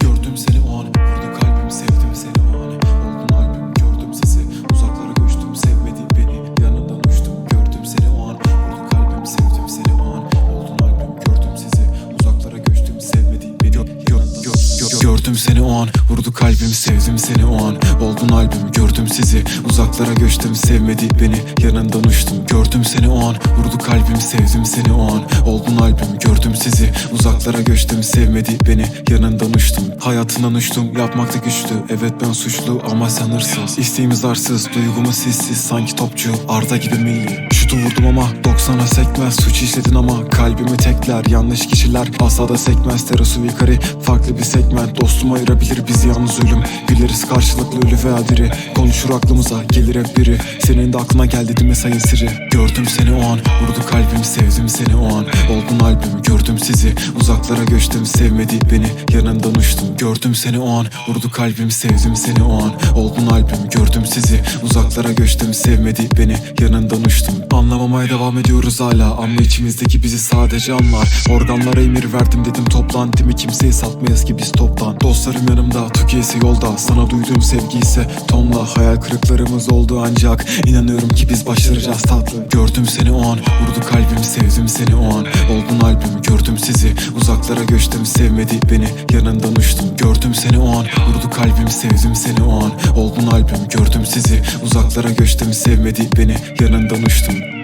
Gördüm seni o an burada Gördüm seni o an vurdu kalbim sevdim seni o an. Oldun albüm gördüm sizi uzaklara göçtüm Sevmedi beni. Yanından uçtum Gördüm seni o an vurdu kalbim sevdim seni o an. Oldun albüm gördüm sizi uzaklara göçtüm Sevmedi beni. Yanından uçtum Hayatından uçtum yapmakta güçlü Evet ben suçlu ama sen hırsız. İsteğimiz arsız duygumu sizsiz Sanki topçu Arda gibi milli. Şutu 90'a sekmez Suç işledin ama kalbimi tekler. Yanlış kişiler asla sekmez. Terası yukarı farklı bir segment Dostum ayırabilir bizi yalnız ölüm. Güleriz karşılıklı ölü veya diri. Konuşur aklımıza gelir hep biri. Senin de aklına geldi değil mi sayın siri? Gördüm seni o an vurdu kalbim Uzaklara göçtüm sevmedi beni. Yanından uçtum Gördüm seni o an. Vurdu kalbim sevdim seni o an. Oldun albüm gördüm sizi. Uzaklara göçtüm sevmedi beni. Yanından uçtum. Anlamamaya devam ediyoruz hala. Ama içimizdeki bizi sadece anlar. Organlara emir verdim dedim toplantımı kimseye satmayız ki biz toptan Dostlarım yanımda Türkiye'si yolda. Sana duyduğum sevgi ise tonla. Hayal kırıklarımız oldu ancak inanıyorum ki biz başaracağız tatlı. Gördüm seni o an. Vurdu kalbim sevdim seni o an. Oldun albüm gördüm sizi Uzaklara göçtüm sevmedi beni. Yanından uçtum Gördüm seni o an. Vurdu kalbim sevdim seni o an. Oldun albüm gördüm sizi. Uzaklara göçtüm sevmedi beni. Yanından uçtum